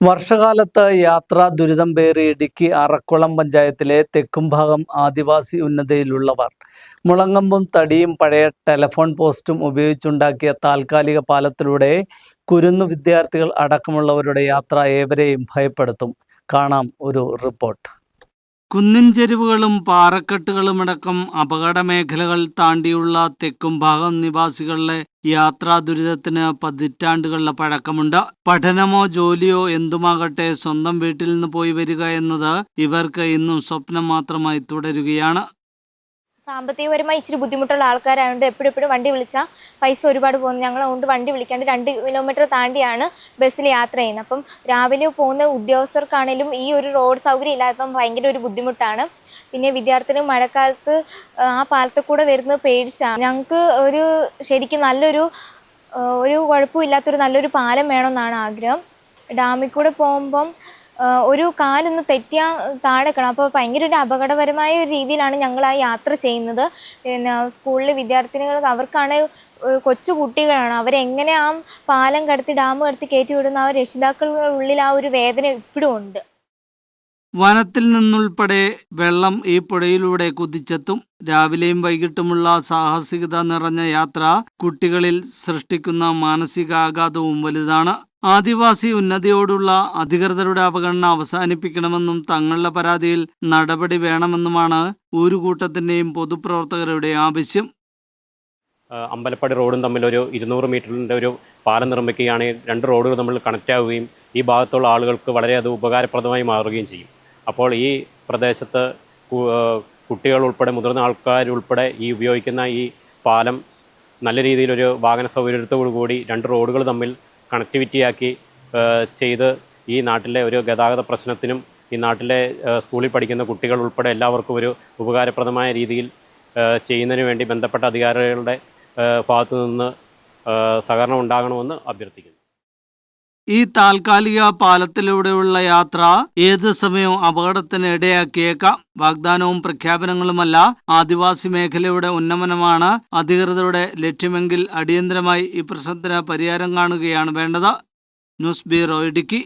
വർഷകാലത്ത് യാത്ര ദുരിതം പേറി ഇടുക്കി അറക്കുളം പഞ്ചായത്തിലെ തെക്കുംഭാഗം ആദിവാസി ഉന്നതിയിലുള്ളവർ. മുളങ്ങമ്പും തടിയും പഴയ ടെലഫോൺ പോസ്റ്റും ഉപയോഗിച്ചുണ്ടാക്കിയ താൽക്കാലിക പാലത്തിലൂടെ കുരുന്നു വിദ്യാർത്ഥികൾ അടക്കമുള്ളവരുടെ യാത്ര ഏവരെയും ഭയപ്പെടുത്തും. കാണാം ഒരു റിപ്പോർട്ട്. കുന്നിൻ ചെരുവുകളും പാറക്കെട്ടുകളുമടക്കം അപകട മേഖലകൾ താണ്ടിയുള്ള തെക്കും ഭാഗം നിവാസികളിലെ യാത്രാ ദുരിതത്തിന് പതിറ്റാണ്ടുകളുടെ പഴക്കമുണ്ട്. പഠനമോ ജോലിയോ എന്തുമാകട്ടെ സ്വന്തം വീട്ടിൽ നിന്ന് പോയി വരിക എന്നത് ഇവർക്ക് ഇന്നും സ്വപ്നം മാത്രമായി തുടരുകയാണ്. സാമ്പത്തികപരമായി ഇച്ചിരി ബുദ്ധിമുട്ടുള്ള ആൾക്കാരായതുകൊണ്ട് എപ്പോഴും എപ്പോഴും വണ്ടി വിളിച്ചാൽ പൈസ ഒരുപാട് പോകുന്നു. ഞങ്ങൾ അതുകൊണ്ട് വണ്ടി വിളിക്കാണ്ട് രണ്ട് കിലോമീറ്റർ താണ്ടിയാണ് ബസ്സിൽ യാത്ര ചെയ്യുന്നത്. അപ്പം രാവിലെ പോകുന്ന ഉദ്യോഗസ്ഥർക്കാണേലും ഈ ഒരു റോഡ് സൗകര്യം ഇല്ലാത്തപ്പം ഭയങ്കര ഒരു ബുദ്ധിമുട്ടാണ്. പിന്നെ വിദ്യാർത്ഥികൾ മഴക്കാലത്ത് ആ പാലത്തിൽ കൂടെ വരുന്നത് പേടിച്ചാണ്. ഞങ്ങൾക്ക് ഒരു ശരിക്കും നല്ലൊരു ഒരു കുഴപ്പമില്ലാത്തൊരു നല്ലൊരു പാലം വേണമെന്നാണ് ആഗ്രഹം. ഡാമിൽ കൂടെ പോകുമ്പം ഒരു കാലൊന്ന് തെറ്റിയാൽ താഴെ കാണാം അപ്പോൾ ഭയങ്കര ഒരു അപകടപരമായ ഒരു രീതിയിലാണ് ഞങ്ങൾ ആ യാത്ര ചെയ്യുന്നത്. പിന്നെ സ്കൂളിലെ വിദ്യാർത്ഥിനികൾ അവർക്കാണ് കൊച്ചു കുട്ടികളാണ്. അവരെങ്ങനെ ആ പാലം കടത്തി ഡാം കടത്തി കയറ്റി വിടുന്ന ആ രക്ഷിതാക്കളുടെ ഉള്ളിൽ ആ ഒരു വേദന ഇപ്പോഴും ഉണ്ട്. വനത്തിൽ നിന്നുൾപ്പെടെ വെള്ളം ഈ പുഴയിലൂടെ കുതിച്ചെത്തും. രാവിലെയും വൈകിട്ടുമുള്ള സാഹസികത നിറഞ്ഞ യാത്ര കുട്ടികളിൽ സൃഷ്ടിക്കുന്ന മാനസികാഘാതവും വലുതാണ്. ആദിവാസി ഉന്നതിയോടുള്ള അധികൃതരുടെ അവഗണന അവസാനിപ്പിക്കണമെന്നും തങ്ങളുടെ പരാതിയിൽ നടപടി വേണമെന്നുമാണ് ഒരു കൂട്ടത്തിന്റെയും പൊതുപ്രവർത്തകരുടെ ആവശ്യം അമ്പലപ്പടി റോഡും തമ്മിൽ ഒരു ഇരുന്നൂറ് മീറ്ററിന്റെ ഒരു പാലം നിർമ്മിക്കുകയാണെങ്കിൽ രണ്ട് റോഡുകൾ തമ്മിൽ കണക്റ്റ് ആവുകയും ഈ ഭാഗത്തുള്ള ആളുകൾക്ക് വളരെ അത് ഉപകാരപ്രദമായി മാറുകയും ചെയ്യും. അപ്പോൾ ഈ പ്രദേശത്ത് കുട്ടികൾ ഉൾപ്പെടെ മുതിർന്ന ആൾക്കാരുൾപ്പെടെ ഈ ഉപയോഗിക്കുന്ന ഈ പാലം നല്ല രീതിയിലൊരു വാഹന സൗകര്യത്തോടു കൂടി രണ്ട് റോഡുകൾ തമ്മിൽ കണക്ടിവിറ്റിയാക്കി ചെയ്ത് ഈ നാട്ടിലെ ഒരു ഗതാഗത പ്രശ്നത്തിനും ഈ നാട്ടിലെ സ്കൂളിൽ പഠിക്കുന്ന കുട്ടികൾ ഉൾപ്പെടെ എല്ലാവർക്കും ഒരു ഉപകാരപ്രദമായ രീതിയിൽ ചെയ്യുന്നതിന് വേണ്ടി ബന്ധപ്പെട്ട അധികാരികളുടെ ഭാഗത്തു നിന്ന് സഹകരണം ഉണ്ടാകണമെന്ന് അഭ്യർത്ഥിക്കുന്നു. ഈ താൽക്കാലിക പാലത്തിലൂടെയുള്ള യാത്ര ഏത് സമയവും അപകടത്തിന് ഇടയാക്കിയേക്കാം. വാഗ്ദാനവും പ്രഖ്യാപനങ്ങളുമല്ല ആദിവാസി മേഖലയുടെ ഉന്നമനമാണ്. അധികൃതരുടെ ലക്ഷ്യമെങ്കിൽ അടിയന്തരമായി ഈ പ്രശ്നത്തിന് പരിഹാരം കാണുകയാണ് വേണ്ടത്. News bureau Idukki.